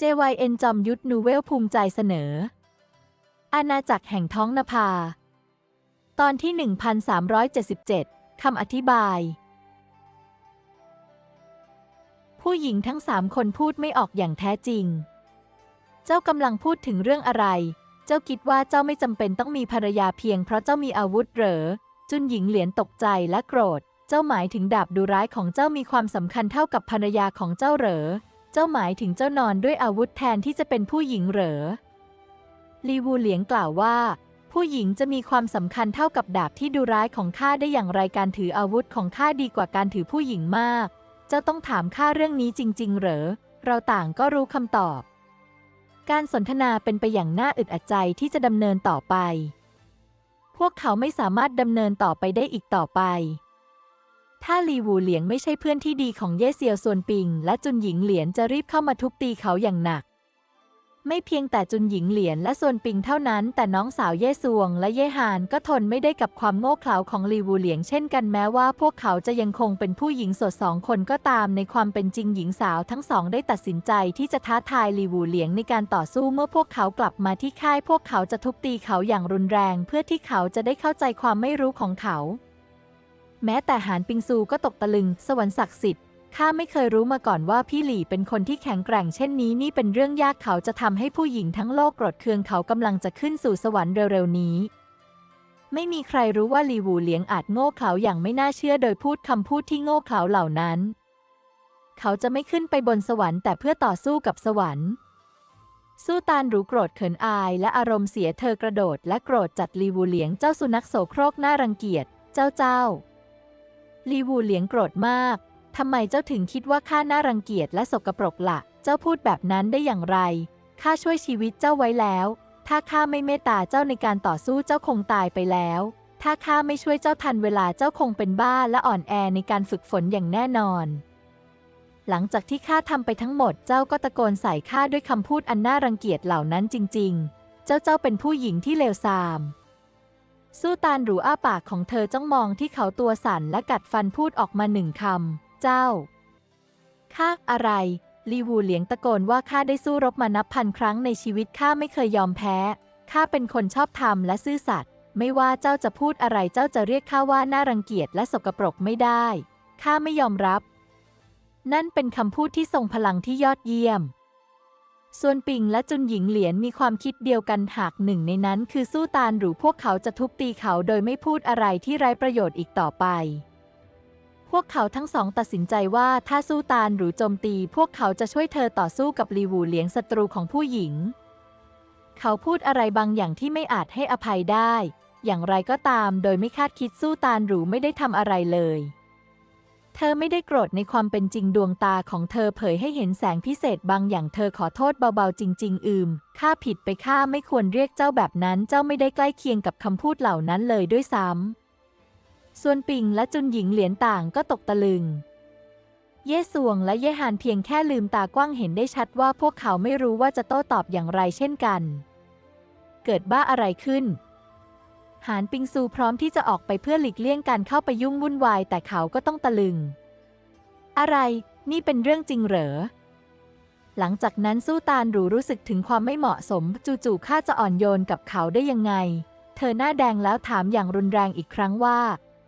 JYN จอมยุทธนูเวลภูมิใจเสนอ อาณาจักรแห่งท้องนภา ตอนที่ 1377 คำอธิบาย ผู้หญิงทั้งสามคนพูดไม่ออกอย่างแท้จริง เจ้ากำลังพูดถึงเรื่องอะไร เจ้าคิดว่าเจ้าไม่จำเป็นต้องมีภรรยาเพียงเพราะเจ้ามีอาวุธเหรอ จุนหญิงเหลียนตกใจและโกรธ เจ้าหมายถึงดาบดูร้ายของเจ้ามีความสำคัญเท่ากับภรรยาของเจ้าเหรอ เจ้าหมายถึงเจ้านอนด้วยอาวุธแทนที่จะเป็นผู้หญิงเหรอ ลีวูเหลียงกล่าวว่า ผู้หญิงจะมีความสำคัญเท่ากับดาบที่ดูร้ายของข้าได้อย่างไรการถืออาวุธของข้าดีกว่าการถือผู้หญิงมาก เจ้าต้องถามข้าเรื่องนี้จริง ๆ เหรอ เราต่างก็รู้คำตอบ การสนทนาเป็นไปอย่างน่าอึดอัดใจที่จะดำเนินต่อไป พวกเขาไม่สามารถดำเนินต่อไปได้อีกต่อไป ถ้าลีวูเหลียงไม่ใช่เพื่อนที่ดีของเย่เซียวซวนปิง และจุนหญิงเหลียนจะรีบเข้ามาทุบตีเขาอย่างหนัก ไม่เพียงแต่จุนหญิงเหลียนและซวนปิงเท่านั้น แต่น้องสาวเย่ซวงและเย่ฮานก็ทนไม่ได้กับความโง่เขลาของลีวูเหลียงเช่นกันแม้ว่าพวกเขาจะยังคงเป็นผู้หญิงสดสองคนก็ตามในความเป็นจริงหญิงสาวทั้งสองได้ตัดสินใจที่จะท้าทายลีวูเหลียงในการต่อสู้เมื่อพวกเขากลับมาที่ค่าย พวกเขาจะทุบตีเขาอย่างรุนแรง เพื่อที่เขาจะได้เข้าใจความไม่รู้ของเขา แม้แต่หานปิงซูก็ตกตะลึง สวรรค์ศักดิ์สิทธิ์ข้าไม่เคยรู้มาก่อนว่าพี่หลี่เป็นคนที่แข็งแกร่งเช่นนี้นี่เป็นเรื่องยากเขาจะทำให้ผู้หญิงทั้งโลกโกรธเคืองเขากำลังจะขึ้นสู่สวรรค์เร็วๆนี้ ไม่มีใครรู้ว่าลีวูเหลียงอาจโง่เขลาอย่างไม่น่าเชื่อโดยพูดคำพูดที่โง่เขลาเหล่านั้น เขาจะไม่ขึ้นไปบนสวรรค์แต่เพื่อต่อสู้กับสวรรค์ สู้ตานรู้โกรธเขินอาย และอารมณ์เสียเธอกระโดด และโกรธจัดลีวูเหลียงเจ้าสุนัขโสโครกน่ารังเกียจ เจ้าเจ้า ลีวูเหลียงโกรธมากทำไมเจ้าถึงคิดว่าข้าน่ารังเกียจและสกปรกละ่ะ เจ้าพูดแบบนั้นได้อย่างไร ข้าช่วยชีวิตเจ้าไว้แล้ว ถ้าข้าไม่เมตตาเจ้าในการต่อสู้เจ้าคงตายไปแล้ว ถ้าข้าไม่ช่วยเจ้าทันเวลาเจ้าคงเป็นบ้าและอ่อนแอในการฝึกฝนอย่างแน่นอน หลังจากที่ข้าทำไปทั้งหมดเจ้าก็ตะโกนใส่ข้าด้วยคำพูดอันน่ารังเกียจเหล่านั้นจริง ๆ เจ้าเจ้าเป็นผู้หญิงที่เลวทราม สู้ตานหรูอ้าปากของเธอจ้องมองที่เขาตัวสั่นและกัดฟันพูดออกมาหนึ่งคำ เจ้า ข้าอะไร ลีวูเหลียงตะโกนว่าข้าได้สู้รบมานับพันครั้งในชีวิตข้าไม่เคยยอมแพ้ ข้าเป็นคนชอบธรรมและซื่อสัตย์ ไม่ว่าเจ้าจะพูดอะไรเจ้าจะเรียกข้าว่าน่ารังเกียจและสกปรกไม่ได้ ข้าไม่ยอมรับ นั่นเป็นคำพูดที่ทรงพลังที่ยอดเยี่ยม ส่วนปิงและจุนหญิงเหลียนมีความคิดเดียวกันหากหนึ่งในนั้นคือสู้ตานหรือพวกเขาจะทุบตีเขาโดยไม่พูดอะไรที่ไร้ประโยชน์อีกต่อไป พวกเขาทั้งสองตัดสินใจว่าถ้าสู้ตานหรือโจมตี พวกเขาจะช่วยเธอต่อสู้กับลีวูเหลียงศัตรูของผู้หญิง เขาพูดอะไรบางอย่างที่ไม่อาจให้อภัยได้ อย่างไรก็ตามโดยไม่คาดคิดสู้ตานหรือไม่ได้ทำอะไรเลย เธอไม่ได้โกรธในความเป็นจริงดวงตาของเธอเผยให้เห็นแสงพิเศษบางอย่างเธอขอโทษเบาๆจริง ๆ อืม ข้าผิดไปข้าไม่ควรเรียกเจ้าแบบนั้น เจ้าไม่ได้ใกล้เคียงกับคำพูดเหล่านั้นเลยด้วยซ้ำ ส่วนปิงและจุนหญิงเหรียญต่างก็ตกตะลึง เย่สวงและเย่หานเพียงแค่ลืมตากว้างเห็นได้ชัดว่าพวกเขาไม่รู้ว่าจะโต้ตอบอย่างไรเช่นกัน เกิดบ้าอะไรขึ้น หานปิงซูพร้อมที่จะออกไปเพื่อหลีกเลี่ยงการเข้าไปยุ่งวุ่นวาย แต่เขาก็ต้องตะลึง อะไร นี่เป็นเรื่องจริงเหรอ หลังจากนั้นสู้ตานหรูรู้สึกถึงความไม่เหมาะสม จู่ๆข้าจะอ่อนโยนกับเขาได้ยังไง เธอหน้าแดงแล้วถามอย่างรุนแรงอีกครั้งว่า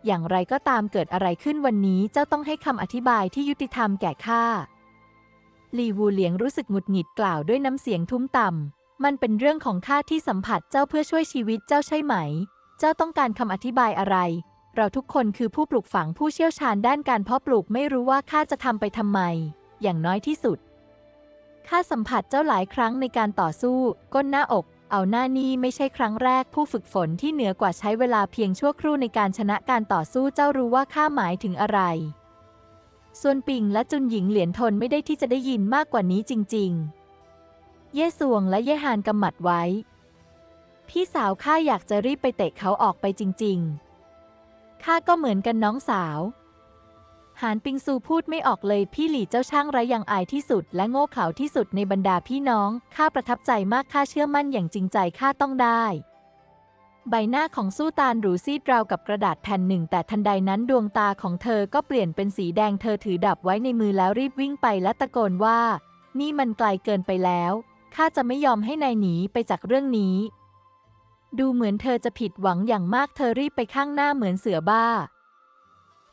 อย่างไรก็ตามเกิดอะไรขึ้นวันนี้เจ้าต้องให้คำอธิบายที่ยุติธรรมแก่ข้าลีวูเหลียงรู้สึกหงุดหงิดกล่าวด้วยน้ำเสียงทุ้มต่ำมันเป็นเรื่องของข้าที่สัมผัสเจ้าเพื่อช่วยชีวิตเจ้าใช่ไหม เจ้าต้องการคำอธิบายอะไร เราทุกคนคือผู้ปลูกฝังผู้เชี่ยวชาญด้านการเพาะปลูกไม่รู้ว่าข้าจะทำไปทำไม อย่างน้อยที่สุดข้าสัมผัสเจ้าหลายครั้งในการต่อสู้ ก้นหน้าอก เอาหน้านี่ไม่ใช่ครั้งแรก ผู้ฝึกฝนที่เหนือกว่าใช้เวลาเพียงชั่วครู่ในการชนะการต่อสู้เจ้ารู้ว่าข้าหมายถึงอะไร ส่วนปิงและจุนหญิงเหรียญทนไม่ได้ที่จะได้ยินมากกว่านี้จริง ๆ เย่สวงและเย่ฮานกำหมัดไว้ พี่สาวข้าอยากจะรีบไปเตะเขาออกไปจริง ๆ ข้าก็เหมือนกันน้องสาว หานปิงซูพูดไม่ออกเลยพี่หลี่เจ้าช่างไร้ยังอายที่สุด และโง่เขลาที่สุดในบรรดาพี่น้อง ข้าประทับใจมากข้าเชื่อมั่นอย่างจริงใจข้าต้องได้ ใบหน้าของสู้ตานหรูซีดราวกับกระดาษแผ่นหนึ่ง แต่ทันใดนั้นดวงตาของเธอก็เปลี่ยนเป็นสีแดงเธอถือดับไว้ในมือแล้วรีบวิ่งไปและตะโกนว่า นี่มันไกลเกินไปแล้วข้าจะไม่ยอมให้นายหนีไปจากเรื่องนี้ ดูเหมือนเธอจะผิดหวังอย่างมากเธอรีบไปข้างหน้าเหมือนเสือบ้า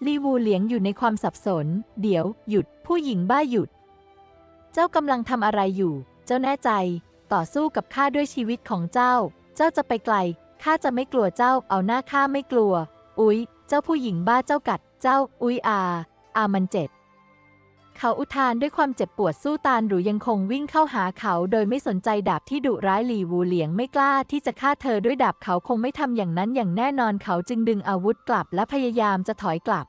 ลีวูเหลียงอยู่ในความสับสน เดี๋ยว หยุด ผู้หญิงบ้าหยุด เจ้ากำลังทำอะไรอยู่ เจ้าแน่ใจ ต่อสู้กับข้าด้วยชีวิตของเจ้า เจ้าจะไปไกล ข้าจะไม่กลัวเจ้า เอาหน้าข้าไม่กลัว อุ๊ย เจ้าผู้หญิงบ้าเจ้ากัด เจ้า อุ๊ยอา อามันเจ็บ เขาอุทานด้วยความเจ็บปวดสู้ตานหรูยังคงวิ่งเข้าหาเขาโดยไม่สนใจดาบที่ดุร้ายหลีวูเหลียงไม่กล้าที่จะฆ่าเธอด้วยดาบเขาคงไม่ทำอย่างนั้นอย่างแน่นอนเขาจึงดึงอาวุธกลับและพยายามจะถอยกลับ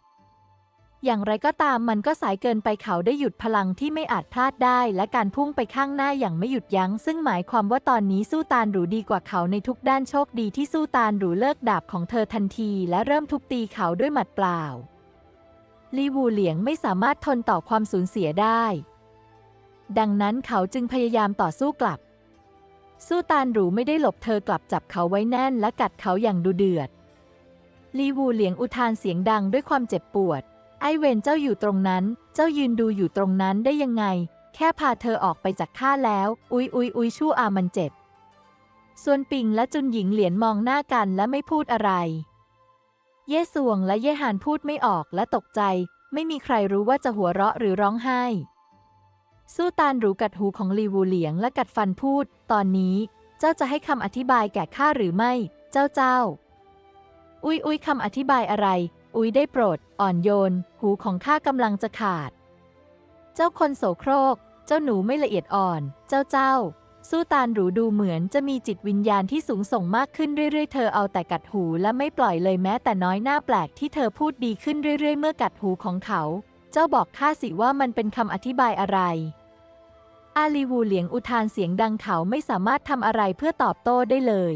อย่างไรก็ตามมันก็สายเกินไปเขาได้หยุดพลังที่ไม่อาจพลาดได้ และการพุ่งไปข้างหน้าอย่างไม่หยุดยัง้ง ซึ่งหมายความว่าตอนนี้สู้ตานหรูดีกว่าเขาในทุกด้านโชคดีที่สู้ตานหรูเลิกดาบของเธอทันที และเริ่มทุบตีเขาด้วยหมัดเปล่า ลีวูเหลียงไม่สามารถทนต่อความสูญเสียได้ ดังนั้นเขาจึงพยายามต่อสู้กลับ สู้ตานหรูไม่ได้หลบเธอกลับจับเขาไว้แน่นและกัดเขาอย่างดุเดือด ลีวูเหลียงอุทานเสียงดังด้วยความเจ็บปวด ไอเวนเจ้าอยู่ตรงนั้น เจ้ายืนดูอยู่ตรงนั้นได้ยังไง แค่พาเธอออกไปจากข้าแล้ว อุยอุยอุยชู่อามันเจ็บส่วนปิงและจุนหญิงเหลียนมองหน้ากันและไม่พูดอะไร เย่สวงและเย่หานพูดไม่ออกและตกใจ ไม่มีใครรู้ว่าจะหัวเราะหรือร้องไห้ สู้ตานหรูกัดหูของลีวูเหลียงและกัดฟันพูด ตอนนี้ เจ้าจะให้คำอธิบายแก่ข้าหรือไม่ เจ้าเจ้า อุ๊ยอุ๊ยคำอธิบายอะไร อุ๊ยได้โปรด อ่อนโยน หูของข้ากำลังจะขาด เจ้าคนโสโครก เจ้าหนูไม่ละเอียดอ่อน เจ้าเจ้า สู้ตานหรูดูเหมือนจะมีจิตวิญญาณที่สูงส่งมากขึ้นเรื่อยๆ เธอเอาแต่กัดหูและไม่ปล่อยเลยแม้แต่น้อยหน้าแปลกที่เธอพูดดีขึ้นเรื่อยๆ เมื่อกัดหูของเขา เจ้าบอกข้าสิว่ามันเป็นคำอธิบายอะไร อาลีวูเหลียงอุทานเสียงดังเขาไม่สามารถทำอะไรเพื่อตอบโต้ได้เลย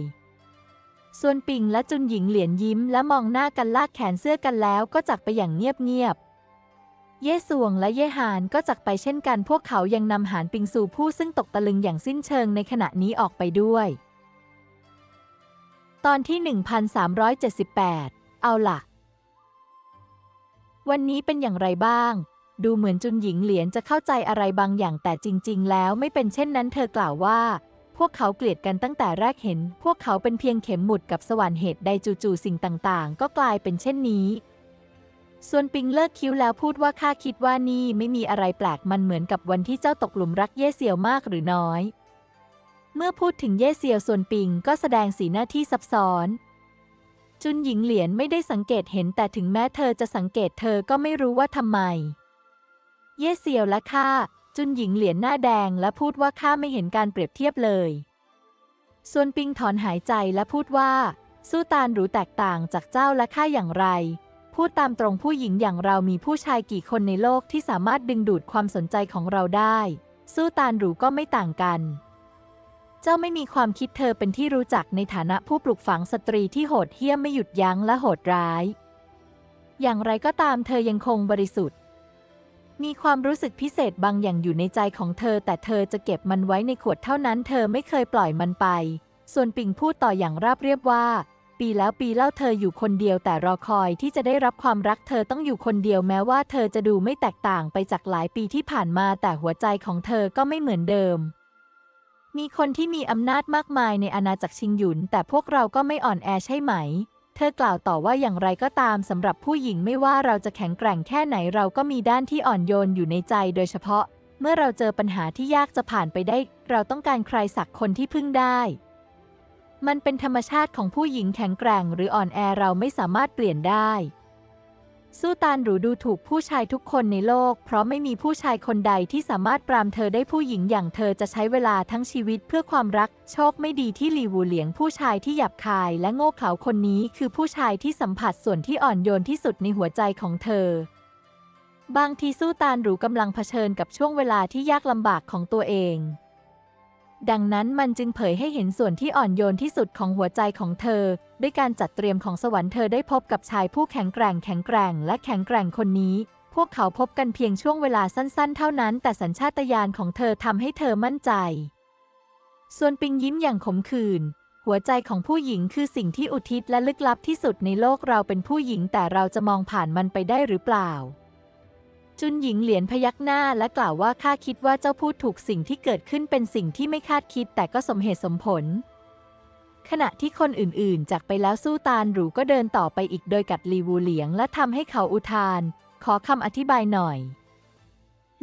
ส่วนปิงและจุนหญิงเหลียนยิ้มและมองหน้ากันลากแขนเสื้อกันแล้วก็จากไปอย่างเงียบๆ เย่สวงและเย่หานก็จากไปเช่นกันพวกเขายังนำหานปิงซูผู้ซึ่งตกตะลึงอย่างสิ้นเชิงในขณะนี้ออกไปด้วย ตอนที่ 1378 เอาล่ะ วันนี้เป็นอย่างไรบ้าง ดูเหมือนจุนหญิงเหลียนจะเข้าใจอะไรบางอย่างแต่จริง ๆ แล้วไม่เป็นเช่นนั้นเธอกล่าวว่า พวกเขาเกลียดกันตั้งแต่แรกเห็น พวกเขาเป็นเพียงเข็มหมุดกับสวรรค์เหตุใดจู่ๆสิ่งต่างๆ ก็กลายเป็นเช่นนี้ ส่วนปิงเลิกคิ้วแล้วพูดว่าข้าคิดว่านี่ไม่มีอะไรแปลกมันเหมือนกับวันที่เจ้าตกหลุมรักเย่เซียวมากหรือน้อย เมื่อพูดถึงเย่เซียวส่วนปิงก็แสดงสีหน้าที่ซับซ้อน จุนหญิงเหลียนไม่ได้สังเกตเห็นแต่ถึงแม้เธอจะสังเกตเธอก็ไม่รู้ว่าทำไม เย่เซียวและข้าจุนหญิงเหลียนหน้าแดงและพูดว่าข้าไม่เห็นการเปรียบเทียบเลย ส่วนปิงถอนหายใจและพูดว่า สู้ตานหรูแตกต่างจากเจ้าและข้าอย่างไร พูดตามตรงผู้หญิงอย่างเรามีผู้ชายกี่คนในโลกที่สามารถดึงดูดความสนใจของเราได้ สู้ตานหรูก็ไม่ต่างกัน เจ้าไม่มีความคิดเธอเป็นที่รู้จักในฐานะผู้ปลุกฝังสตรีที่โหดเหี้ยมไม่หยุดยั้งและโหดร้าย อย่างไรก็ตามเธอยังคงบริสุทธิ์ มีความรู้สึกพิเศษบางอย่างอยู่ในใจของเธอ แต่เธอจะเก็บมันไว้ในขวดเท่านั้น เธอไม่เคยปล่อยมันไป ส่วนปิงพูดต่ออย่างราบเรียบว่า ปีแล้วปีเล่าเธออยู่คนเดียวแต่รอคอยที่จะได้รับความรักเธอต้องอยู่คนเดียวแม้ว่าเธอจะดูไม่แตกต่างไปจากหลายปีที่ผ่านมาแต่หัวใจของเธอก็ไม่เหมือนเดิม มีคนที่มีอำนาจมากมายในอาณาจักรชิงหยุน แต่พวกเราก็ไม่อ่อนแอใช่ไหม เธอกล่าวต่อว่าอย่างไรก็ตามสำหรับผู้หญิงไม่ว่าเราจะแข็งแกร่งแค่ไหนเราก็มีด้านที่อ่อนโยนอยู่ในใจโดยเฉพาะ เมื่อเราเจอปัญหาที่ยากจะผ่านไปได้ เราต้องการใครสักคนที่พึ่งได้ มันเป็นธรรมชาติของผู้หญิงแข็งแกร่งหรืออ่อนแอเราไม่สามารถเปลี่ยนได้ สู้ตานหรูดูถูกผู้ชายทุกคนในโลก เพราะไม่มีผู้ชายคนใดที่สามารถปรามเธอได้ผู้หญิงอย่างเธอจะใช้เวลาทั้งชีวิตเพื่อความรัก โชคไม่ดีที่หลีวูเหลียงผู้ชายที่หยาบคายและโง่เขลาคนนี้คือผู้ชายที่สัมผัสส่วนที่อ่อนโยนที่สุดในหัวใจของเธอบางทีสู้ตานหรูกำลังเผชิญกับช่วงเวลาที่ยากลำบากของตัวเอง ดังนั้นมันจึงเผยให้เห็นส่วนที่อ่อนโยนที่สุดของหัวใจของเธอ ด้วยการจัดเตรียมของสวรรค์เธอได้พบกับชายผู้แข็งแกร่งแข็งแกร่งและแข็งแกร่งคนนี้ พวกเขาพบกันเพียงช่วงเวลาสั้นๆ เท่านั้น แต่สัญชาตญาณของเธอทำให้เธอมั่นใจ ส่วนปิงยิ้มอย่างขมขื่นหัวใจของผู้หญิงคือสิ่งที่อุทิศและลึกลับที่สุดในโลกเราเป็นผู้หญิงแต่เราจะมองผ่านมันไปได้หรือเปล่า จุนหญิงเหรียญพยักหน้าและกล่าวว่าข้าคิดว่าเจ้าพูดถูกสิ่งที่เกิดขึ้นเป็นสิ่งที่ไม่คาดคิดแต่ก็สมเหตุสมผล ขณะที่คนอื่นๆ จากไปแล้วสู้ตานหรูก็เดินต่อไปอีกโดยกัดลีวูเหลียงและทำให้เขาอุทาน ขอคำอธิบายหน่อย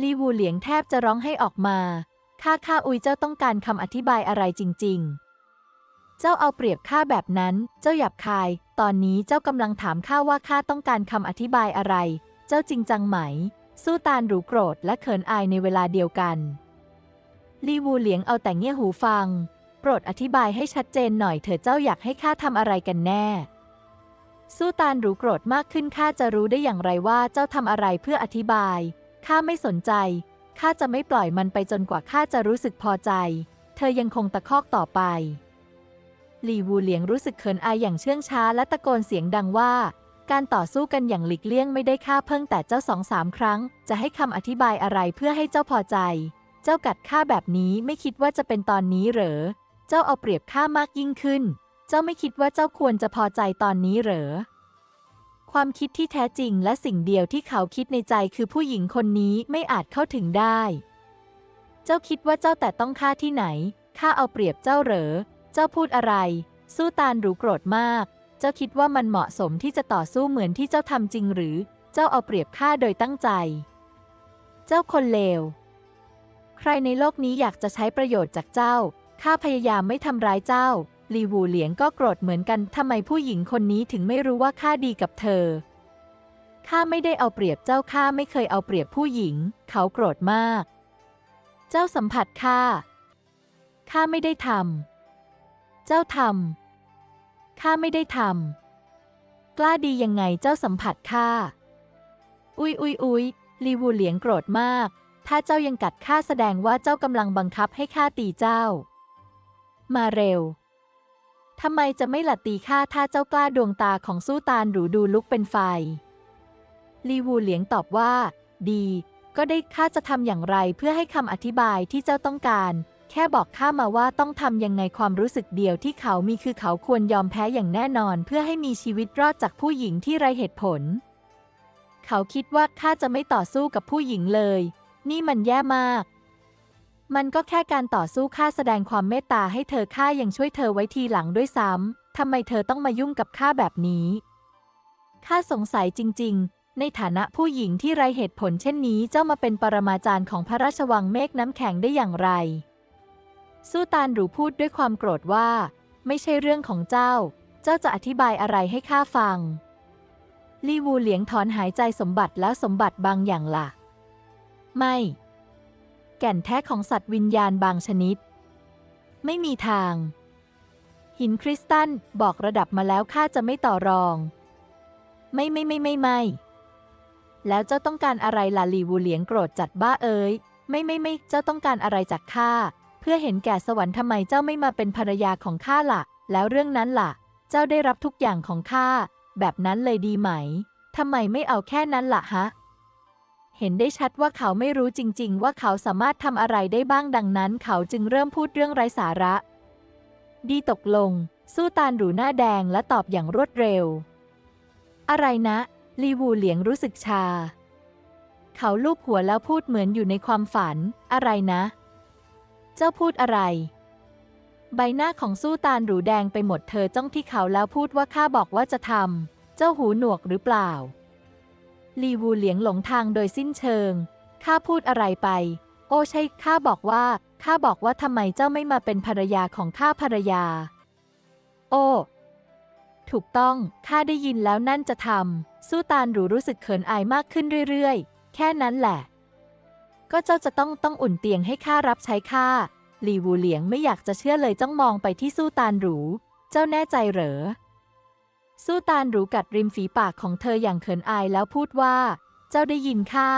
ลีวูเหลียงแทบจะร้องให้ออกมา ข้าข้าอุยเจ้าต้องการคำอธิบายอะไรจริง ๆ เจ้าเอาเปรียบข้าแบบนั้น เจ้าหยาบคาย ตอนนี้เจ้ากำลังถามข้าว่าข้าต้องการคำอธิบายอะไร เจ้าจริงจังไหม สู้ตานหรูโกรธและเขินอายในเวลาเดียวกัน ลีวูเหลียงเอาแต่เงี่ยหูฟัง โปรดอธิบายให้ชัดเจนหน่อยเถอะเจ้าอยากให้ข้าทำอะไรกันแน่ สู้ตานหรูโกรธมากขึ้นข้าจะรู้ได้อย่างไรว่าเจ้าทำอะไรเพื่ออธิบาย ข้าไม่สนใจ ข้าจะไม่ปล่อยมันไปจนกว่าข้าจะรู้สึกพอใจ เธอยังคงตะคอกต่อไป ลีวูเหลียงรู้สึกเขินอายอย่างเชื่องช้าและตะโกนเสียงดังว่า การต่อสู้กันอย่างหลีกเลี่ยงไม่ได้ค่าเพิ่งแต่เจ้าสองสามครั้ง จะให้คำอธิบายอะไรเพื่อให้เจ้าพอใจ เจ้ากัดข้าแบบนี้ไม่คิดว่าจะเป็นตอนนี้เหรอ เจ้าเอาเปรียบข้ามากยิ่งขึ้น เจ้าไม่คิดว่าเจ้าควรจะพอใจตอนนี้เหรอ ความคิดที่แท้จริงและสิ่งเดียวที่เขาคิดในใจคือผู้หญิงคนนี้ไม่อาจเข้าถึงได้ เจ้าคิดว่าเจ้าแต่ต้องข้าที่ไหนข้าเอาเปรียบเจ้าเหรอ เจ้าพูดอะไร สู้ตานหรูโกรธมาก เจ้าคิดว่ามันเหมาะสมที่จะต่อสู้เหมือนที่เจ้าทำจริงหรือ เจ้าเอาเปรียบข้าโดยตั้งใจ เจ้าคนเลว ใครในโลกนี้อยากจะใช้ประโยชน์จากเจ้า ข้าพยายามไม่ทำร้ายเจ้า ลีวูเหลียงก็โกรธเหมือนกัน ทำไมผู้หญิงคนนี้ถึงไม่รู้ว่าข้าดีกับเธอ ข้าไม่ได้เอาเปรียบเจ้า ข้าไม่เคยเอาเปรียบผู้หญิง เขาโกรธมาก เจ้าสัมผัสข้า ข้าไม่ได้ทำ เจ้าทำ ข้าไม่ได้ทำ กล้าดียังไงเจ้าสัมผัสข้า อุ๊ยอุยอุยลีวูเหลียงโกรธมาก ถ้าเจ้ายังกัดข้าแสดงว่าเจ้ากำลังบังคับให้ข้าตีเจ้า มาเร็ว ทำไมจะไม่หลัดตีข้าถ้าเจ้ากล้าดวงตาของสู้ตานหรูดูลุกเป็นไฟ ลีวูเหลียงตอบว่า ดี ก็ได้ข้าจะทำอย่างไรเพื่อให้คำอธิบายที่เจ้าต้องการ แค่บอกข้ามาว่าต้องทำยังไงความรู้สึกเดียวที่เขามีคือเขาควรยอมแพ้อย่างแน่นอน เพื่อให้มีชีวิตรอดจากผู้หญิงที่ไรเหตุผล เขาคิดว่าข้าจะไม่ต่อสู้กับผู้หญิงเลย นี่มันแย่มาก มันก็แค่การต่อสู้ข้าแสดงความเมตตาให้เธอข้ายังช่วยเธอไว้ทีหลังด้วยซ้ำทำไมเธอต้องมายุ่งกับข้าแบบนี้ข้าสงสัยจริง ๆในฐานะผู้หญิงที่ไรเหตุผลเช่นนี้เจ้ามาเป็นปรมาจารย์ของพระราชวังเมฆน้ำแข็งได้อย่างไร สู้ตานหรูพูดด้วยความโกรธว่า ไม่ใช่เรื่องของเจ้า เจ้าจะอธิบายอะไรให้ข้าฟัง ลีวูเหลียงถอนหายใจสมบัติแล้วสมบัติบางอย่างล่ะ ไม่ แก่นแท้ของสัตว์วิญญาณบางชนิด ไม่มีทาง หินคริสตัลบอกระดับมาแล้วข้าจะไม่ต่อรอง ไม่ไม่ไม่ไม่ไม่แล้วเจ้าต้องการอะไรล่ะลีวูเหลียงโกรธจัดบ้าเอ้ย ไม่ไม่ไม่เจ้าต้องการอะไรจากข้า เพื่อเห็นแก่สวรรค์ทำไมเจ้าไม่มาเป็นภรรยาของข้าล่ะ แล้วเรื่องนั้นล่ะ เจ้าได้รับทุกอย่างของข้า แบบนั้นเลยดีไหม ทำไมไม่เอาแค่นั้นล่ะฮะ เห็นได้ชัดว่าเขาไม่รู้จริง ๆ ว่าเขาสามารถทำอะไรได้บ้างดังนั้น เขาจึงเริ่มพูดเรื่องไร้สาระ ดีตกลง สู้ตานหรูหน้าแดงและตอบอย่างรวดเร็ว อะไรนะ ลีวูเหลียงรู้สึกชา เขาลูบหัวแล้วพูดเหมือนอยู่ในความฝัน อะไรนะ เจ้าพูดอะไร ใบหน้าของสู้ตานหรูแดงไปหมดเธอจ้องที่เขาแล้วพูดว่าข้าบอกว่าจะทำเจ้าหูหนวกหรือเปล่า ลีวูเหลียงหลงทางโดยสิ้นเชิงข้าพูดอะไรไป โอ้ใช่ข้าบอกว่าข้าบอกว่าทำไมเจ้าไม่มาเป็นภรรยาของข้าภรรยา โอ้ถูกต้อง ข้าได้ยินแล้วนั่นจะทำ สู้ตานหรูรู้สึกเขินอายมากขึ้นเรื่อย ๆ แค่นั้นแหละ ก็เจ้าจะต้องต้องอุ่นเตียงให้ข้ารับใช้ข้าลีวูเหลียงไม่อยากจะเชื่อเลยจ้องมองไปที่สู้ตานหรู เจ้าแน่ใจเหรอ สู้ตานหรูกัดริมฝีปากของเธออย่างเขินอายแล้วพูดว่า เจ้าได้ยินข้า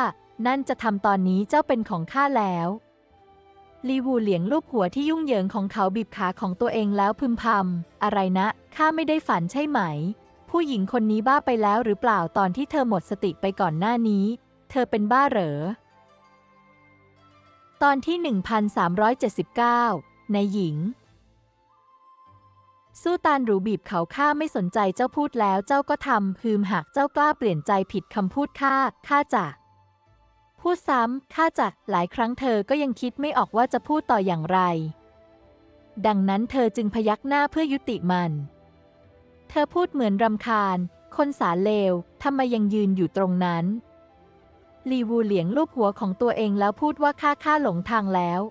นั่นจะทำตอนนี้เจ้าเป็นของข้าแล้วลีวูเหลียงลูบหัวที่ยุ่งเหยิงของเขาบีบขาของตัวเองแล้วพึมพำอะไรนะ ข้าไม่ได้ฝันใช่ไหม ผู้หญิงคนนี้บ้าไปแล้วหรือเปล่าตอนที่เธอหมดสติไปก่อนหน้านี้ เธอเป็นบ้าเหรอ ตอนที่ 1379 ในหญิง สู้ตานหรูบีบเขาข้าไม่สนใจเจ้าพูดแล้วเจ้าก็ทำพึมหากเจ้ากล้าเปลี่ยนใจผิดคำพูดข้าข้าจะพูดซ้ำข้าจะหลายครั้งเธอก็ยังคิดไม่ออกว่าจะพูดต่ออย่างไร ดังนั้นเธอจึงพยักหน้าเพื่อยุติมัน เธอพูดเหมือนรำคาญ คนสาเลวทำไมยังยืนอยู่ตรงนั้น ลีวูเหลียงลูบหัวของตัวเองแล้วพูดว่าข้าข้าหลงทางแล้ว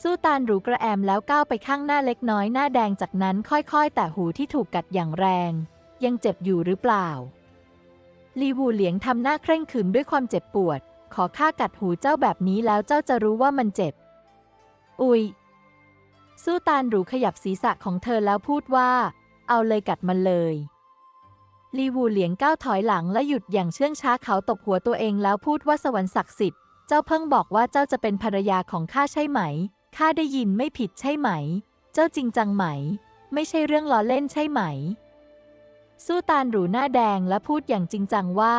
สู้ตานหรูกระแอมแล้วก้าวไปข้างหน้าเล็กน้อยหน้าแดงจากนั้นค่อยๆ แต่หูที่ถูกกัดอย่างแรง ยังเจ็บอยู่หรือเปล่า ลีวูเหลียงทำหน้าเคร่งขรึมด้วยความเจ็บปวด ขอข้ากัดหูเจ้าแบบนี้แล้วเจ้าจะรู้ว่ามันเจ็บ อุยสู้ตานหรูขยับศีรษะของเธอแล้วพูดว่า เอาเลยกัดมันเลย ลีวูเหลียงก้าวถอยหลังและหยุดอย่างเชื่องช้าเขาตบหัวตัวเองแล้วพูดว่าสวรรค์ศักดิ์สิทธิ์ เจ้าเพิ่งบอกว่าเจ้าจะเป็นภรรยาของข้าใช่ไหม ข้าได้ยินไม่ผิดใช่ไหม เจ้าจริงจังไหม ไม่ใช่เรื่องล้อเล่นใช่ไหม สู้ตานหรูหน้าแดงและพูดอย่างจริงจังว่า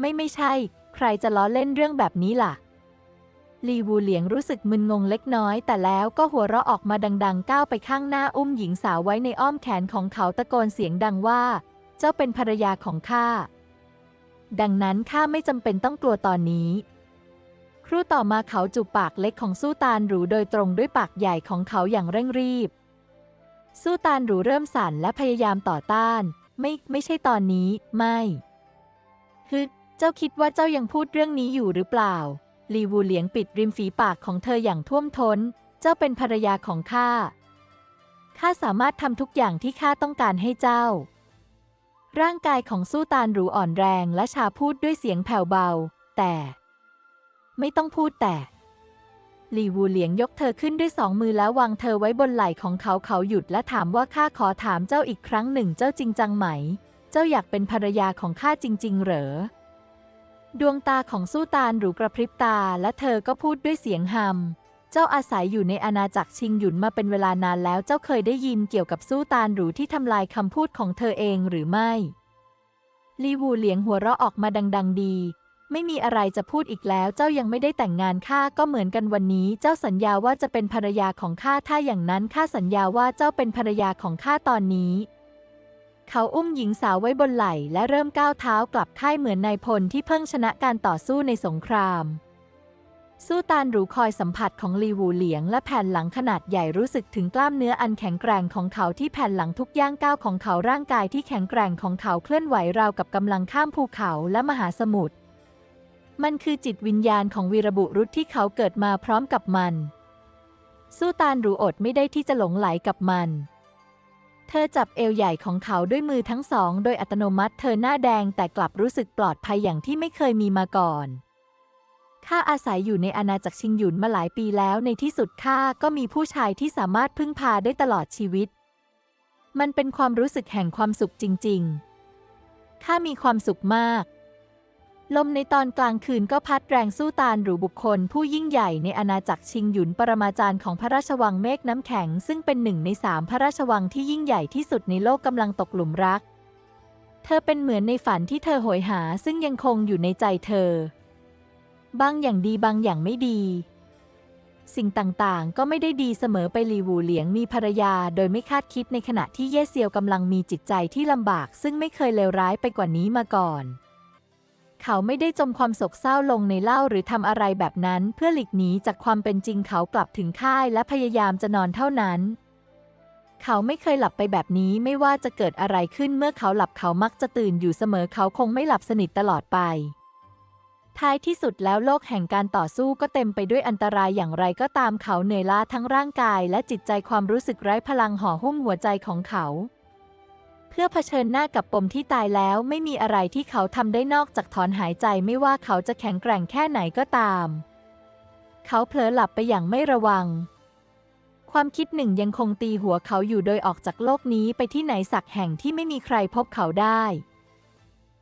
ไม่ไม่ใช่ ใครจะล้อเล่นเรื่องแบบนี้ล่ะ ลีวูเหลียงรู้สึกมึนงงเล็กน้อย แต่แล้วก็หัวเราะออกมาดังๆ ก้าวไปข้างหน้าอุ้มหญิงสาวไว้ในอ้อมแขนของเขาตะโกนเสียงดังว่า เจ้าเป็นภรรยาของข้า ดังนั้นข้าไม่จำเป็นต้องกลัวตอนนี้ ครู่ต่อมาเขาจูบปากเล็กของสู้ตานหรูโดยตรงด้วยปากใหญ่ของเขาอย่างเร่งรีบ สู้ตานหรูเริ่มสั่นและพยายามต่อต้าน ไม่ ไม่ใช่ตอนนี้ ไม่ฮึเจ้าคิดว่าเจ้ายังพูดเรื่องนี้อยู่หรือเปล่า ลีวูเหลียงปิดริมฝีปากของเธออย่างท่วมทน้น เจ้าเป็นภรรยาของข้าข้าสามารถทำทุกอย่างที่ข้าต้องการให้เจ้า ร่างกายของสู้ตานหรูอ่อนแรงและชาพูดด้วยเสียงแผ่วเบา แต่ ไม่ต้องพูดแต่ลีวูเหลียงยกเธอขึ้นด้วยสองมือแล้ววางเธอไว้บนไหล่ของเขาเขาหยุดและถามว่าข้าขอถามเจ้าอีกครั้งหนึ่งเจ้าจริงจังไหม เจ้าอยากเป็นภรรยาของข้าจริง ๆ เหรอ ดวงตาของสู้ตานหรูกระพริบตาและเธอก็พูดด้วยเสียงหำ เจ้าอาศัยอยู่ในอาณาจักรชิงหยุนมาเป็นเวลานานแล้ว เจ้าเคยได้ยินเกี่ยวกับสู้ตานหรูที่ทำลายคำพูดของเธอเองหรือไม่ ลีวูเหลียงหัวเราะออกมาดัง ๆ ดี ไม่มีอะไรจะพูดอีกแล้ว เจ้ายังไม่ได้แต่งงานข้าก็เหมือนกันวันนี้ เจ้าสัญญาว่าจะเป็นภรรยาของข้า ถ้าอย่างนั้นข้าสัญญาว่าเจ้าเป็นภรรยาของข้าตอนนี้ เขาอุ้มหญิงสาวไว้บนไหล่และเริ่มก้าวเท้ากลับค่ายเหมือนนายพลที่เพิ่งชนะการต่อสู้ในสงคราม สู้ตานหรูคอยสัมผัสของลีวูเหลียงและแผ่นหลังขนาดใหญ่รู้สึกถึงกล้ามเนื้ออันแข็งแกร่งของเขาที่แผ่นหลังทุกย่างก้าวของเขาร่างกายที่แข็งแกร่งของเขาเคลื่อนไหวราวกับกำลังข้ามภูเขาและมหาสมุทร มันคือจิตวิญญาณของวีรบุรุษที่เขาเกิดมาพร้อมกับมัน สู้ตานหรูอดไม่ได้ที่จะหลงไหลกับมัน เธอจับเอวใหญ่ของเขาด้วยมือทั้งสอง โดยอัตโนมัติเธอหน้าแดงแต่กลับรู้สึกปลอดภัยอย่างที่ไม่เคยมีมาก่อน ข้าอาศัยอยู่ในอาณาจักรชิงหยุนมาหลายปีแล้วในที่สุดข้าก็มีผู้ชายที่สามารถพึ่งพาได้ตลอดชีวิต มันเป็นความรู้สึกแห่งความสุขจริง ๆ ข้ามีความสุขมาก ลมในตอนกลางคืนก็พัดแรงสู้ตานหรูบุคคล ผู้ยิ่งใหญ่ในอาณาจักรชิงหยุนปรมาจารย์ของพระราชวังเมฆน้ำแข็ง ซึ่งเป็นหนึ่งในสามพระราชวังที่ยิ่งใหญ่ที่สุดในโลกกำลังตกหลุมรัก เธอเป็นเหมือนในฝันที่เธอโหยหาซึ่งยังคงอยู่ในใจเธอ บางอย่างดีบางอย่างไม่ดี สิ่งต่างๆ ก็ไม่ได้ดีเสมอไปลีวูเหลียงมีภรรยาโดยไม่คาดคิดในขณะที่เย่เซียวกำลังมีจิตใจที่ลำบาก ซึ่งไม่เคยเลวร้ายไปกว่านี้มาก่อน เขาไม่ได้จมความโศกเศร้าลงในเหล้าหรือทำอะไรแบบนั้นเพื่อหลีกหนีจากความเป็นจริงเขากลับถึงค่ายและพยายามจะนอนเท่านั้นเขาไม่เคยหลับไปแบบนี้ไม่ว่าจะเกิดอะไรขึ้นเมื่อเขาหลับเขามักจะตื่นอยู่เสมอเขาคงไม่หลับสนิทตลอดไป ท้ายที่สุดแล้วโลกแห่งการต่อสู้ก็เต็มไปด้วยอันตรายอย่างไรก็ตามเขาเหนื่อยล้าทั้งร่างกายและจิตใจความรู้สึกไร้พลังห่อหุ้มหัวใจของเขา เพื่อเผชิญหน้ากับปมที่ตายแล้วไม่มีอะไรที่เขาทำได้นอกจากถอนหายใจไม่ว่าเขาจะแข็งแกร่งแค่ไหนก็ตาม เขาเผลอหลับไปอย่างไม่ระวัง ความคิดหนึ่งยังคงตีหัวเขาอยู่โดยออกจากโลกนี้ไปที่ไหนสักแห่งที่ไม่มีใครพบเขาได้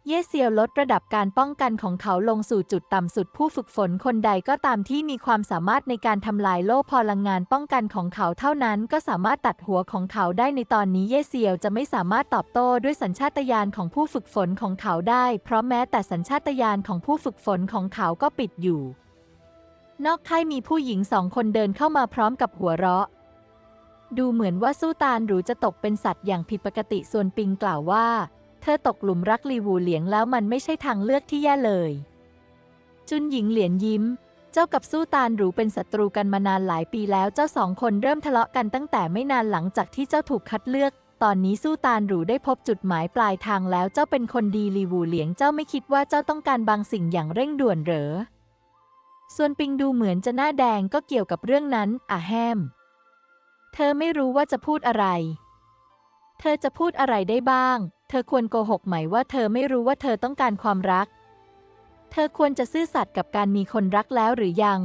เย่เซียวลดระดับการป้องกันของเขาลงสู่จุดต่ำสุดผู้ฝึกฝนคนใดก็ตามที่มีความสามารถในการทำลายโล่พลังงานป้องกันของเขาเท่านั้น ก็สามารถตัดหัวของเขาได้ในตอนนี้เย่เซียวจะไม่สามารถตอบโต้ด้วยสัญชาตญาณของผู้ฝึกฝนของเขาได้ เพราะแม้แต่สัญชาตญาณของผู้ฝึกฝนของเขาก็ปิดอยู่ นอกค่ายมีผู้หญิงสองคนเดินเข้ามาพร้อมกับหัวเราะ ดูเหมือนว่าสู้ตานหรูจะตกเป็นสัตว์อย่างผิดปกติส่วนปิงกล่าวว่า เธอตกหลุมรักลีวูเหลียงแล้วมันไม่ใช่ทางเลือกที่แย่เลย จุนหญิงเหลียนยิ้ม เจ้ากับสู้ตานหรูเป็นศัตรูกันมานานหลายปีแล้วเจ้าสองคนเริ่มทะเลาะกันตั้งแต่ไม่นานหลังจากที่เจ้าถูกคัดเลือก ตอนนี้สู้ตานหรูได้พบจุดหมายปลายทางแล้วเจ้าเป็นคนดีลีวูเหลียงเจ้าไม่คิดว่าเจ้าต้องการบางสิ่งอย่างเร่งด่วนเหรอส่วนปิงดูเหมือนจะหน้าแดงก็เกี่ยวกับเรื่องนั้นอะแฮม เธอไม่รู้ว่าจะพูดอะไร เธอจะพูดอะไรได้บ้าง เธอควรโกหกไหมว่าเธอไม่รู้ว่าเธอต้องการความรัก เธอควรจะซื่อสัตย์กับการมีคนรักแล้วหรือยัง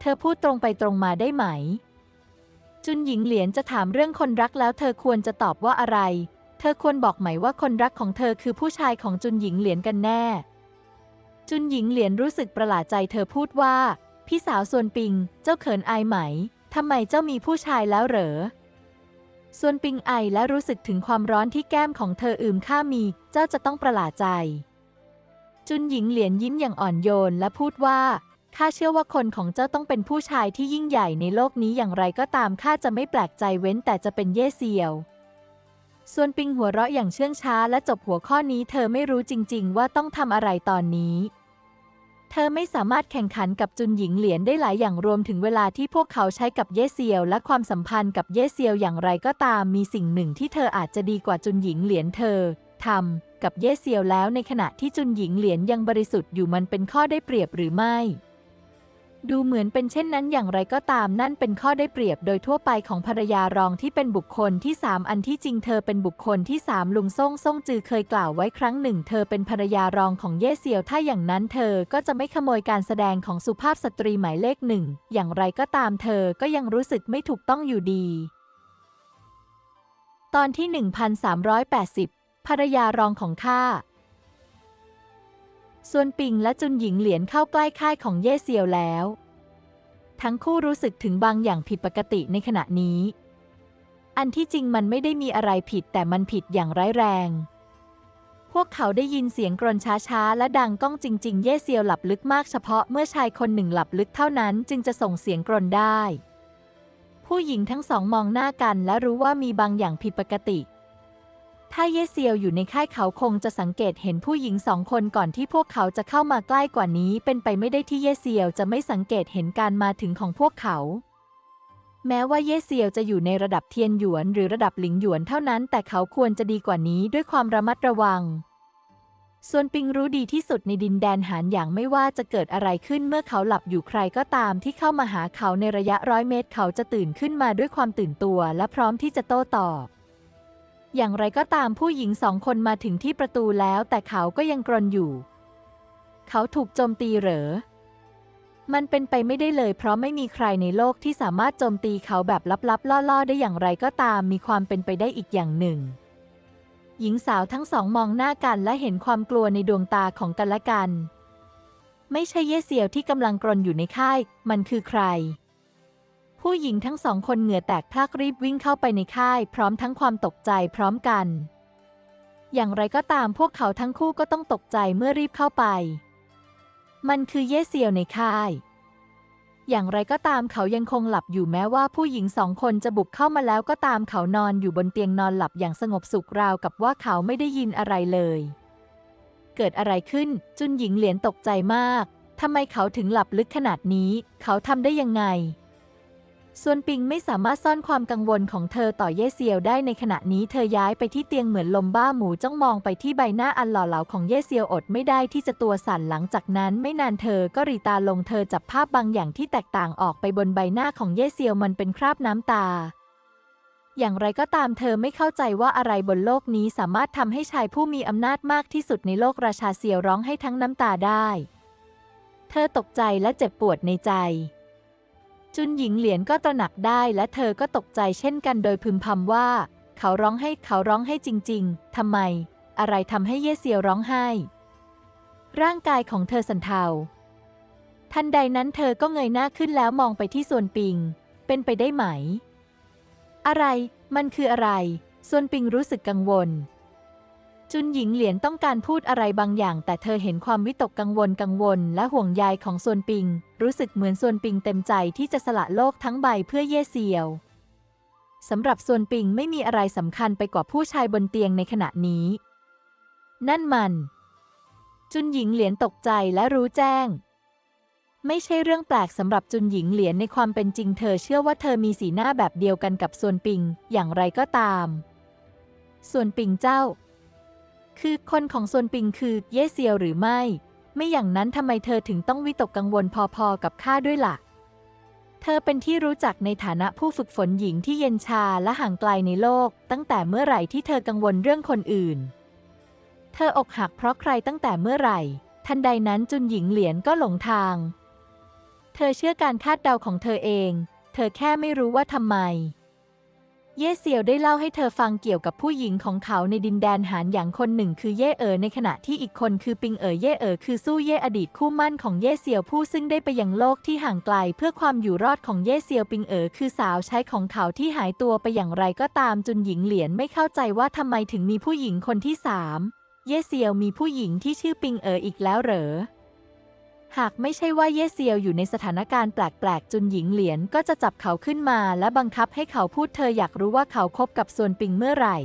เธอพูดตรงไปตรงมาได้ไหม จุนหญิงเหลียนจะถามเรื่องคนรักแล้ว เธอควรจะตอบว่าอะไร เธอควรบอกไหมว่าคนรักของเธอคือผู้ชายของจุนหญิงเหลียนกันแน่ จุนหญิงเหลียนรู้สึกประหลาดใจ เธอพูดว่า พี่สาวส่วนปิง เจ้าเขินอายไหมทำไมเจ้ามีผู้ชายแล้วเหรอ ส่วนปิงไอและรู้สึกถึงความร้อนที่แก้มของเธออืมข้ามี เจ้าจะต้องประหลาดใจ จุนหญิงเหลียนยิ้มอย่างอ่อนโยนและพูดว่าข้าเชื่อว่าคนของเจ้าต้องเป็นผู้ชายที่ยิ่งใหญ่ในโลกนี้อย่างไรก็ตามข้าจะไม่แปลกใจเว้นแต่จะเป็นเย่เซียว ส่วนปิงหัวเราะอย่างเชื่องช้าและจบหัวข้อนี้เธอไม่รู้จริง ๆ ว่าต้องทำอะไรตอนนี้ เธอไม่สามารถแข่งขันกับจุนหญิงเหลียนได้หลายอย่างรวมถึงเวลาที่พวกเขาใช้กับเย่เซียว และความสัมพันธ์กับเย่เซียวอย่างไรก็ตาม มีสิ่งหนึ่งที่เธออาจจะดีกว่าจุนหญิงเหลียนเธอทำกับเย่เซียวแล้วในขณะที่จุนหญิงเหลียนยังบริสุทธิ์อยู่มันเป็นข้อได้เปรียบหรือไม่ ดูเหมือนเป็นเช่นนั้นอย่างไรก็ตามนั่นเป็นข้อได้เปรียบโดยทั่วไปของภรรยารองที่เป็นบุคคลที่สามอันที่จริงเธอเป็นบุคคลที่สามลุงซ่งซ่งจือเคยกล่าวไว้ครั้งหนึ่ง เธอเป็นภรรยารองของเย่เซียวถ้าอย่างนั้นเธอก็จะไม่ขโมยการแสดงของสุภาพสตรีหมายเลขหนึ่งอย่างไรก็ตามเธอก็ยังรู้สึกไม่ถูกต้องอยู่ดี ตอนที่ 1380ภรรยารองของข้า ส่วนปิงและจุนหญิงเหลียนเข้าใกล้ค่ายของเย่เซียวแล้ว ทั้งคู่รู้สึกถึงบางอย่างผิดปกติในขณะนี้ อันที่จริงมันไม่ได้มีอะไรผิดแต่มันผิดอย่างร้ายแรง พวกเขาได้ยินเสียงกรนช้าๆ และดังก้องจริง ๆ เย่เซียวหลับลึกมากเฉพาะเมื่อชายคนหนึ่งหลับลึกเท่านั้นจึงจะส่งเสียงกรนได้ ผู้หญิงทั้งสองมองหน้ากันและรู้ว่ามีบางอย่างผิดปกติ ถ้าเยเซียวอยู่ในค่ายเขาคงจะสังเกตเห็นผู้หญิงสองคนก่อนที่พวกเขาจะเข้ามาใกล้กว่านี้ เป็นไปไม่ได้ที่เยเซียวจะไม่สังเกตเห็นการมาถึงของพวกเขา แม้ว่าเยเซียวจะอยู่ในระดับเทียนหยวนหรือระดับหลิงหยวนเท่านั้น แต่เขาควรจะดีกว่านี้ด้วยความระมัดระวัง ส่วนปิงรู้ดีที่สุดในดินแดนหานอย่างไม่ว่าจะเกิดอะไรขึ้นเมื่อเขาหลับอยู่ใครก็ตามที่เข้ามาหาเขาในระยะร้อยเมตร เขาจะตื่นขึ้นมาด้วยความตื่นตัว และพร้อมที่จะโต้ตอบ อย่างไรก็ตามผู้หญิงสองคนมาถึงที่ประตูแล้วแต่เขาก็ยังกรนอยู่ เขาถูกโจมตีเหรอ มันเป็นไปไม่ได้เลยเพราะไม่มีใครในโลกที่สามารถโจมตีเขาแบบลับๆ ล่อๆ ได้อย่างไรก็ตามมีความเป็นไปได้อีกอย่างหนึ่ง หญิงสาวทั้งสองมองหน้ากันและเห็นความกลัวในดวงตาของกันและกัน ไม่ใช่เย่เซียวที่กำลังกรนอยู่ในค่าย มันคือใคร ผู้หญิงทั้งสองคนเหงื่อแตกพลากรีบวิ่งเข้าไปในค่าย พร้อมทั้งความตกใจพร้อมกัน อย่างไรก็ตามพวกเขาทั้งคู่ก็ต้องตกใจเมื่อรีบเข้าไป มันคือเย่เซียวในค่าย อย่างไรก็ตามเขายังคงหลับอยู่แม้ว่าผู้หญิงสองคนจะบุกเข้ามาแล้วก็ตามเขานอนอยู่บนเตียงนอนหลับอย่างสงบสุขราวกับว่าเขาไม่ได้ยินอะไรเลย เกิดอะไรขึ้นจุนหญิงเหลียนตกใจมากทำไมเขาถึงหลับลึกขนาดนี้ เขาทำได้ยังไง ส่วนปิงไม่สามารถซ่อนความกังวลของเธอต่อเย่เซียวได้ในขณะนี้เธอย้ายไปที่เตียงเหมือนลมบ้าหมูจ้องมองไปที่ใบหน้าอันหล่อเหลาของเย่เซียวอดไม่ได้ที่จะตัวสั่นหลังจากนั้น ไม่นานเธอก็รีตาลงเธอจับภาพบางอย่างที่แตกต่างออกไปบนใบหน้าของเย่เซียวมันเป็นคราบน้ำตา อย่างไรก็ตามเธอไม่เข้าใจว่าอะไรบนโลกนี้สามารถทำให้ชายผู้มีอำนาจมากที่สุดในโลกราชาเซียวร้องให้ทั้งน้ำตาได้ เธอตกใจและเจ็บปวดในใจ จุนหญิงเหลียนก็ตระหนักได้และเธอก็ตกใจเช่นกันโดยพึมพำว่า เขาร้องให้เขาร้องให้จริง ๆ ทำไม อะไรทำให้เย่เซียวร้องไห้ ร่างกายของเธอสั่นเทา ทันใดนั้นเธอก็เงยหน้าขึ้นแล้วมองไปที่ส่วนปิง เป็นไปได้ไหม อะไร มันคืออะไร ส่วนปิงรู้สึกกังวล จุนหญิงเหลียนต้องการพูดอะไรบางอย่าง แต่เธอเห็นความวิตกกังวลกังวล และห่วงใยของส่วนปิง รู้สึกเหมือนส่วนปิงเต็มใจที่จะสละโลกทั้งใบเพื่อเย่เซียวสำหรับส่วนปิงไม่มีอะไรสำคัญไปกว่าผู้ชายบนเตียงในขณะนี้ นั่นมัน จุนหญิงเหลียนตกใจและรู้แจ้ง ไม่ใช่เรื่องแปลกสำหรับจุนหญิงเหรียญในความเป็นจริงเธอเชื่อว่าเธอมีสีหน้าแบบเดียวกันกับส่วนปิง อย่างไรก็ตาม ส่วนปิงเจ้า คือคนของส่วนปิงคือเย่เซียวหรือไม่ ไม่อย่างนั้นทำไมเธอถึงต้องวิตกกังวลพอๆกับข้าด้วยล่ะ เธอเป็นที่รู้จักในฐานะผู้ฝึกฝนหญิงที่เย็นชาและห่างไกลในโลก ตั้งแต่เมื่อไหร่ที่เธอกังวลเรื่องคนอื่น เธออกหักเพราะใครตั้งแต่เมื่อไหร่ ทันใดนั้นจุนหญิงเหรียญก็หลงทาง เธอเชื่อการคาดเดาของเธอเอง เธอแค่ไม่รู้ว่าทำไม เย่เซียวได้เล่าให้เธอฟังเกี่ยวกับผู้หญิงของเขาในดินแดนหานอย่างคนหนึ่งคือเย่เอ๋อในขณะที่อีกคนคือปิงเอ๋อเย่เอ๋อคือสู้เย่อดีตคู่มั่นของเย่เซียวผู้ซึ่งได้ไปยังโลกที่ห่างไกล เพื่อความอยู่รอดของเย่เซียวปิงเอ๋อคือสาวใช้ของเขาที่หายตัวไปอย่างไรก็ตามจุนหญิงเหรียญไม่เข้าใจว่าทำไมถึงมีผู้หญิงคนที่สามเย่เซียวมีผู้หญิงที่ชื่อปิงเอ๋ออีกแล้วเหรอ หากไม่ใช่ว่าเย่เซียวอยู่ในสถานการณ์แปลกๆ จุนหญิงเหรียญก็จะจับเขาขึ้นมาและบังคับให้เขาพูดเธออยากรู้ว่าเขาคบกับส่วนปิงเมื่อไหร่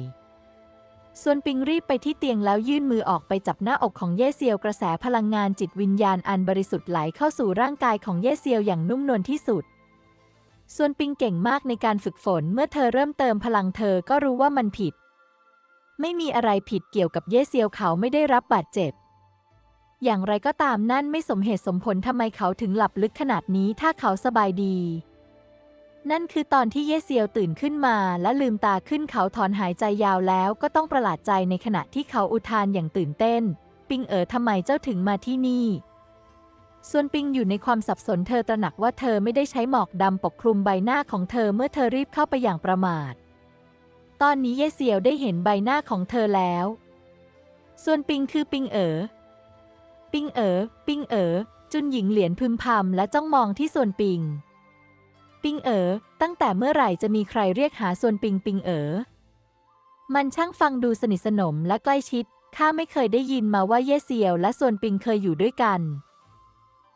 ส่วนปิงรีบไปที่เตียงแล้วยื่นมือออกไปจับหน้าอกของเย่เซียวกระแสพลังงานจิตวิญญาณอันบริสุทธิ์ไหลเข้าสู่ร่างกายของเย่เซียวอย่างนุ่มนวลที่สุด ส่วนปิงเก่งมากในการฝึกฝนเมื่อเธอเริ่มเติมพลังเธอก็รู้ว่ามันผิด ไม่มีอะไรผิดเกี่ยวกับเย่เซียวเขาไม่ได้รับบาดเจ็บ อย่างไรก็ตามนั่นไม่สมเหตุสมผลทำไมเขาถึงหลับลึกขนาดนี้ถ้าเขาสบายดี นั่นคือตอนที่เยเซียวตื่นขึ้นมาและลืมตาขึ้นเขาถอนหายใจยาวแล้วก็ต้องประหลาดใจในขณะที่เขาอุทานอย่างตื่นเต้น ปิงเอ๋อทำไมเจ้าถึงมาที่นี่ส่วนปิงอยู่ในความสับสนเธอตระหนักว่าเธอไม่ได้ใช้หมอกดำปกคลุมใบหน้าของเธอเมื่อเธอรีบเข้าไปอย่างประมาท ตอนนี้เยเซียวได้เห็นใบหน้าของเธอแล้ว ส่วนปิงคือปิงเอ๋อ ปิงเอ๋อ ปิงเอ๋อ จุนหญิงเหรียญพึมพำและจ้องมองที่ส่วนปิง ปิงเอ๋อ ตั้งแต่เมื่อไหร่จะมีใครเรียกหาส่วนปิงปิงเอ๋อ มันช่างฟังดูสนิทสนมและใกล้ชิด ข้าไม่เคยได้ยินมาว่าเย่เซียวและส่วนปิงเคยอยู่ด้วยกัน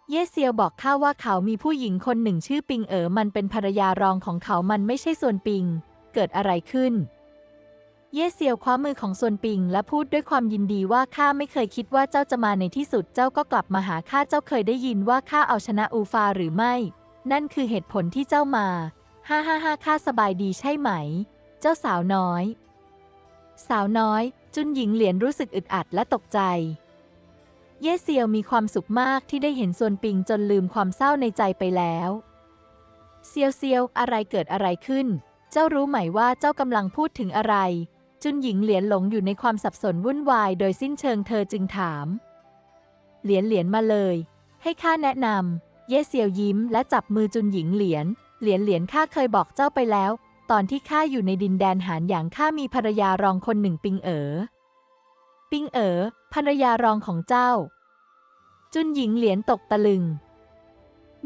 เย่เซียวบอกข้าว่าเขามีผู้หญิงคนหนึ่งชื่อปิงเอ๋อ มันเป็นภรรยารองของเขา มันไม่ใช่ส่วนปิง เกิดอะไรขึ้น เย่เซียวคว้ามือของส่วนปิง และพูดด้วยความยินดีว่าข้าไม่เคยคิดว่าเจ้าจะมาในที่สุดเจ้าก็กลับมาหาข้าเจ้าเคยได้ยินว่าข้าเอาชนะอูฟาหรือไม่ นั่นคือเหตุผลที่เจ้ามาฮ่าฮ่าฮ่าข้าสบายดีใช่ไหม เจ้าสาวน้อย สาวน้อย จุนหญิงเหรียญรู้สึกอึดอัดและตกใจ เย่เซียวมีความสุขมากที่ได้เห็นส่วนปิงจนลืมความเศร้าในใจไปแล้วเซียวเซียวอะไรเกิดอะไรขึ้น เจ้ารู้ไหมว่าเจ้ากำลังพูดถึงอะไร จุนหญิงเหรียญหลงอยู่ในความสับสนวุ่นวายโดยสิ้นเชิงเธอจึงถาม เหรียญเหรียญมาเลย ให้ข้าแนะนำ เย่เซียวยิ้มและจับมือจุนหญิงเหรียญเหรียญเหรียญข้าเคยบอกเจ้าไปแล้ว ตอนที่ข้าอยู่ในดินแดนหานหยางข้ามีภรรยารองคนหนึ่งปิงเอ๋อ ปิงเอ๋อภรรยารองของเจ้า จุนหญิงเหรียญตกตะลึง